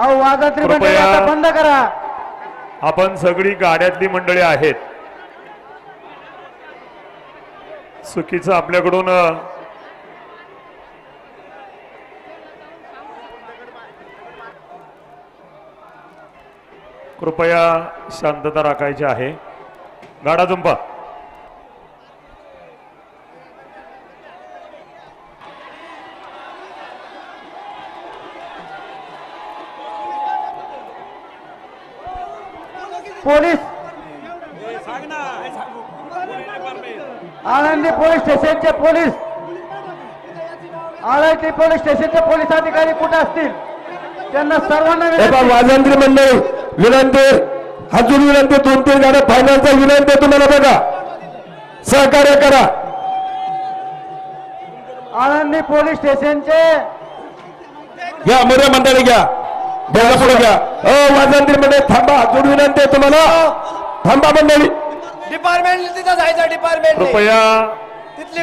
अहो वादात्री मंडळी कृपया- आता बंद करा. आपण सगळी गाड्यातली मंडळी आहेत. चुकीचं आपल्याकडून अ, कृपया शांतता राखायची आहे. गाडा जुंपा पोलीस आळंदी पोलीस स्टेशनचे पोलीस आळंदी पोलीस स्टेशनचे पोलीस अधिकारी कुठे असतील? त्यांना सर्वांना वाजंत्री मंडळी विनंती अजून विनंती दोन तीन गाड्या फायनलचा विनंती तुम्हाला बघा. सहकार्य करा. आळंदी पोलीस स्टेशनचे घ्या मोठ्या मंडळी घ्या. बोला पुढे घ्या. हो वाजंत्री मंडळी अजून विनंती आहे तुम्हाला. थांबा मंडळी. डिपार्टमेंट तिथं जायचं डिपार्टमेंट कृपया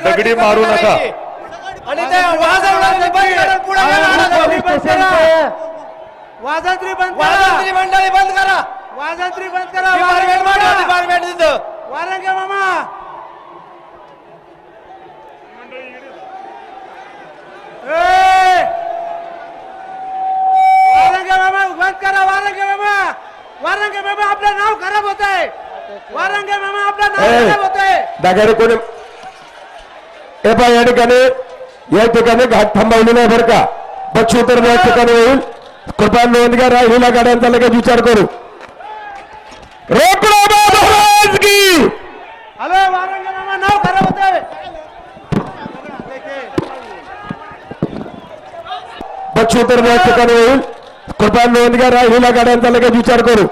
दगडी मारू नका. आणि ते वाजवणारे बंद करा, वाजंत्री बंद करा. मंडळी बंद करा. वाजंत्री बंद करा. वारंगे मामा आपलं नाव खराब होत आहे वारंगे मामा आपलं नाव. खराब होत आहे दागाडे कोणी हे पहा या ठिकाणी या ठिकाणी घाट थांबवली नाही बरं का। बच्चू तर या ठिकाणी होईल कृपा नोंद घ्या राहिलेल्या गाड्यांचा लगेच विचार करू। रोकडा महाराज की। हॅलो वारंगे मामा नाव खराब होत आहे बच्चू तर या ठिकाणी होईल कृपा नोंद घ्या राहिलेल्या गाड्यांचा लगेच विचार करू।